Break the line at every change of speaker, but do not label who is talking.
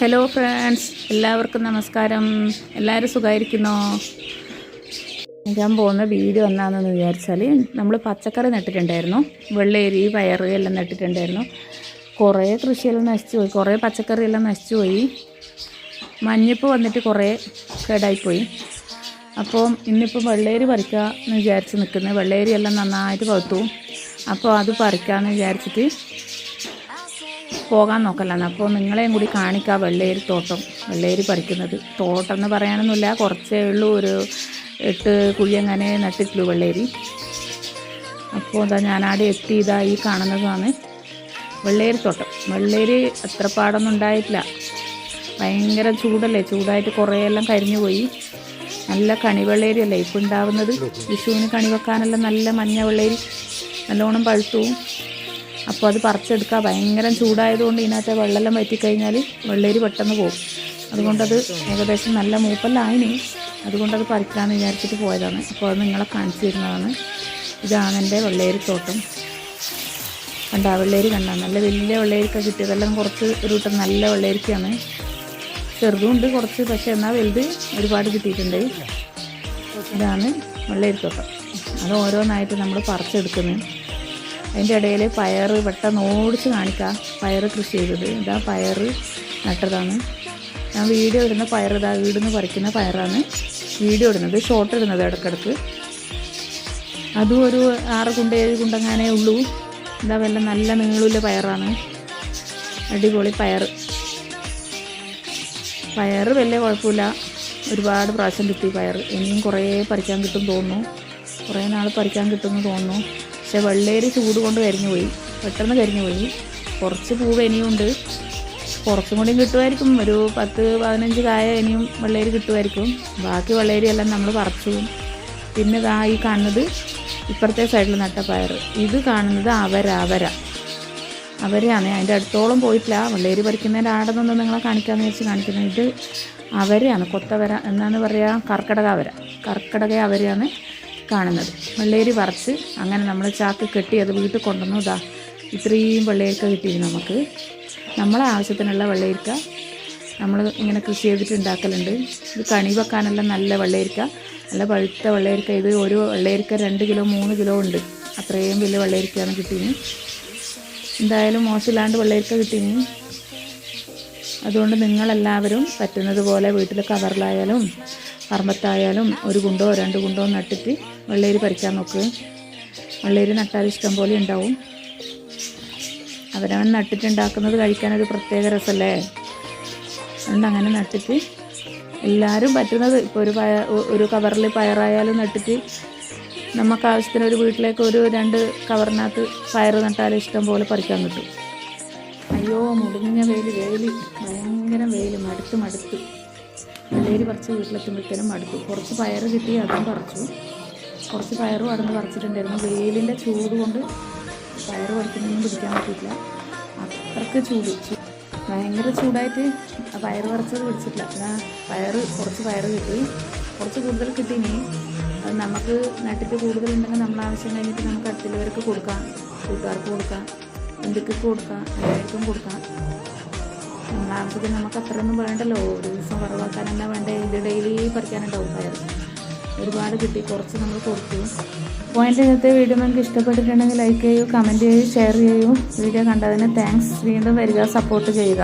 Hello friends എല്ലാവർക്കും നമസ്കാരം. എല്ലാവരും സുഖമായിരിക്കുന്നോ? ഞാൻ പോകുന്ന വീഡിയോ എന്നാണെന്ന് വിചാരിച്ചാൽ നമ്മൾ പച്ചക്കറി നട്ടിട്ടുണ്ടായിരുന്നു. വെള്ളേരി വയറ് എല്ലാം നട്ടിട്ടുണ്ടായിരുന്നു. കുറേ കൃഷിയെല്ലാം നശിച്ചു പോയി. കുറേ പച്ചക്കറിയെല്ലാം നശിച്ചു പോയി. മഞ്ഞിപ്പ് വന്നിട്ട് കുറേ കേടായിപ്പോയി. അപ്പോൾ ഇന്നിപ്പോൾ വെള്ളേരി പറിക്കുക എന്ന് വിചാരിച്ച് നിൽക്കുന്നത് വെള്ളേരി എല്ലാം നന്നായിട്ട് പഴുത്തു. അപ്പോൾ അത് പറിക്കാമെന്ന് വിചാരിച്ചിട്ട് പോകാൻ നോക്കലാണ്. അപ്പോൾ നിങ്ങളെയും കൂടി കാണിക്കാം വെള്ളേരി തോട്ടം. വെള്ളേരി പറിക്കുന്നത്. തോട്ടം എന്ന് പറയാനൊന്നുമില്ല. കുറച്ചേ ഉള്ളൂ. ഒരു എട്ട് കുഴി അങ്ങനെ നട്ടിട്ടുള്ളൂ വെള്ളേരി. അപ്പോൾ ഇതാ ഞാനാടെ എത്തി. ഇതാ ഈ കാണുന്നതാണ് വെള്ളേരി തോട്ടം. വെള്ളേരി അത്ര പാടൊന്നും ഉണ്ടായിട്ടില്ല. ഭയങ്കര ചൂടല്ലേ? ചൂടായിട്ട് കുറേയെല്ലാം കരിഞ്ഞു പോയി. നല്ല കണി വെള്ളേരി അല്ലേ ഇപ്പോൾ ഉണ്ടാവുന്നത് വിഷുവിന് കണി വെക്കാനെല്ലാം നല്ല മഞ്ഞ വെള്ളേരി. നല്ലോണം പഴുത്തു. അപ്പോൾ അത് പറിച്ചെടുക്കുക ഭയങ്കര ചൂടായതുകൊണ്ട് ഇതിനകത്ത് വെള്ളമെല്ലാം വറ്റിക്കഴിഞ്ഞാൽ വെള്ളേരി പെട്ടെന്ന് പോകും അതുകൊണ്ടത് ഏകദേശം നല്ല മൂപ്പല്ലായിനി. അതുകൊണ്ടത് പറിക്കാമെന്ന് വിചാരിച്ചിട്ട് പോയതാണ്. അപ്പോൾ അത് നിങ്ങളെ കാണിച്ചു തരുന്നതാണ്. ഇതാണ് എന്റെ വെള്ളേരി തോട്ടം. കണ്ട വെള്ളേരി കണ്ട. നല്ല വലിയ വെള്ളേരിക്ക കിട്ടിയതെല്ലാം കുറച്ച് ഒരു കൂട്ടം നല്ല വെള്ളേരിക്കാണ് ചെറുതുമുണ്ട് കുറച്ച് പക്ഷേ എന്നാൽ വലുത് ഒരുപാട് കിട്ടിയിട്ടുണ്ട്. ഇതാണ് വെള്ളേരിത്തോട്ടം അത് ഓരോന്നായിട്ട് നമ്മൾ പറിച്ചെടുക്കുന്നത് അതിന്റെ ഇടയിൽ പയർ പെട്ടെന്ന് ഓടിച്ച് കാണിക്കാം. പയർ കൃഷി ചെയ്തത്. ഇതാ പയർ നട്ടതാണ്. ഞാൻ വീഡിയോ ഇടുന്ന പയർ ഇതാ വീടിന്ന് പറിക്കുന്ന പയറാണ്. വീഡിയോ ഇടുന്നത് ഷോർട്ട് ഇടുന്നത് ഇടക്കിടക്ക് അതും ഒരു ആറ് കുണ്ട ഏഴ് കുണ്ടങ്ങാനേ ഉള്ളൂ. ഇതാ വല്ല നല്ല നീളുള്ള പയറാണ്. അടിപൊളി പയർ പയർ വലിയ കുഴപ്പമില്ല. ഒരുപാട് പ്രാവശ്യം കിട്ടി പയർ ഇനിയും കുറേ പറിക്കാൻ കിട്ടും തോന്നുന്നു. കുറേ നാൾ പറിക്കാൻ കിട്ടുമെന്ന് തോന്നുന്നു. പക്ഷെ വെള്ളേരി ചൂട് കൊണ്ട് കരിഞ്ഞു പോയി. പെട്ടെന്ന് കരിഞ്ഞു പോയി. കുറച്ച് പൂവ് ഇനിയുണ്ട്. കുറച്ചും കൂടിയും കിട്ടുമായിരിക്കും. ഒരു പത്ത് പതിനഞ്ച് കായ ഇനിയും വെള്ളേരി കിട്ടുമായിരിക്കും. ബാക്കി വെള്ളേരി എല്ലാം നമ്മൾ പറിച്ചു. പിന്നെ ഇതാ ഈ കാണുന്നത് ഇപ്പുറത്തെ സൈഡിൽ നട്ട പയർ ഇത് കാണുന്നത് അവര അവര. അവരെയാണ്. അതിന്റെ അടുത്തോളം പോയിട്ടില്ല. വെള്ളേരി പറിക്കുന്നതിന്റെ ആടെന്നൊന്നും നിങ്ങളെ കാണിക്കാമെന്ന് വെച്ച് കാണിക്കുന്നത് ഇത് അവരെയാണ്. കൊത്തവര എന്നാണ് പറയുക. കർക്കിടക അവര. കർക്കിടക അവരെയാണ്. കാണുന്നത്. വെള്ളേരി പറിച്ച് അങ്ങനെ നമ്മൾ ചാക്ക് കെട്ടി അത് വീട്ടിൽ കൊണ്ടുവന്നു. ഇതാ ഇത്രയും വെള്ളരിക്ക കിട്ടിയിരുന്നു നമുക്ക്. നമ്മളെ ആവശ്യത്തിനുള്ള വെള്ളരിക്ക നമ്മൾ ഇങ്ങനെ കൃഷി ചെയ്തിട്ട് ഉണ്ടാക്കലുണ്ട്. ഇത് കണി വെക്കാനെല്ലാം നല്ല വെള്ളരിക്ക നല്ല പഴുത്ത വെള്ളരിക്ക ഇത് ഒരു വെള്ളരിക്ക രണ്ട് കിലോ മൂന്ന് കിലോ ഉണ്ട്. അത്രയും വലിയ വെള്ളരിക്കയാണ് കിട്ടിയത്. എന്തായാലും മോശമില്ലാണ്ട് വെള്ളരിക്ക കിട്ടിനി അതുകൊണ്ട് നിങ്ങളെല്ലാവരും പറ്റുന്നത് പോലെ വീട്ടിൽ കവറിലായാലും പറമ്പത്തായാലും ഒരു കുണ്ടോ രണ്ട് കുണ്ടോ നട്ടിട്ട് വെള്ളേരി പറിക്കാൻ നോക്കുക വെള്ളേരി നട്ടാൽ ഇഷ്ടം പോലെ ഉണ്ടാവും. അവരവൻ നട്ടിട്ടുണ്ടാക്കുന്നത് കഴിക്കാനൊരു പ്രത്യേക രസമല്ലേ അതുകൊണ്ട് അങ്ങനെ നട്ടിട്ട് എല്ലാവരും പറ്റുന്നത് ഇപ്പോൾ ഒരു പയർ ഒരു കവറിൽ പയറായാലും നട്ടിട്ട് നമുക്ക് ആവശ്യത്തിന് ഒരു വീട്ടിലേക്ക് ഒരു രണ്ട് കവറിനകത്ത് പയർ നട്ടാൽ ഇഷ്ടം പോലെ പറിക്കാൻ കിട്ടും. അയ്യോ മുടിഞ്ഞ വെയിൽ വെയിൽ ഭയങ്കര വെയിൽ മടുത്ത് മടുത്ത്. വെള്ളേരി പറിച്ച് വീട്ടിലെത്തുമ്പോഴത്തേനും മടുത്തു. കുറച്ച് പയർ കിട്ടി അതും പറിച്ചു. കുറച്ച് പയറും അവിടുന്ന് പറിച്ചിട്ടുണ്ടായിരുന്നു. വെയിലിന്റെ ചൂട് കൊണ്ട് പയർ പറിക്കുന്നൊന്നും പിടിക്കാൻ പറ്റിയിട്ടില്ല. അത്രയ്ക്ക് ചൂട്. ഭയങ്കര ചൂടായിട്ട് ആ പയർ പറിച്ചത് പിടിച്ചിട്ടില്ല. ഞാൻ പയർ കുറച്ച് പയർ കിട്ടി. കുറച്ച് കൂടുതൽ കിട്ടി ഇനി. അത് നമുക്ക് നട്ടിട്ട് കൂടുതലുണ്ടെങ്കിൽ നമ്മൾ ആവശ്യം കഴിഞ്ഞിട്ട് നമുക്ക് അടുത്തുള്ളവർക്ക് കൊടുക്കാം. കൂട്ടുകാർക്ക് കൊടുക്കാം. ബന്ധുക്കൾക്ക് കൊടുക്കാം. എല്ലാവർക്കും കൊടുക്കാം. ആവശ്യത്തിന് നമുക്ക് അത്രയൊന്നും വേണ്ടല്ലോ. ഒരു ദിവസം തന്നെ വേണ്ട? ഇത് ഡെയിലി പറിക്കാനുണ്ടാവും ഒരുപാട് കിട്ടി. കുറച്ച് നമ്മൾ കൊടുത്തു. പോയിന്റ് ഇന്നത്തെ വീഡിയോ നിങ്ങൾക്ക് ഇഷ്ടപ്പെട്ടിട്ടുണ്ടെങ്കിൽ ലൈക്ക് ചെയ്യൂ കമന്റ് ചെയ്യൂ ഷെയർ ചെയ്യൂ. വീഡിയോ കണ്ടതിന് താങ്ക്സ് വീണ്ടും വരിക സപ്പോർട്ട് ചെയ്യുക.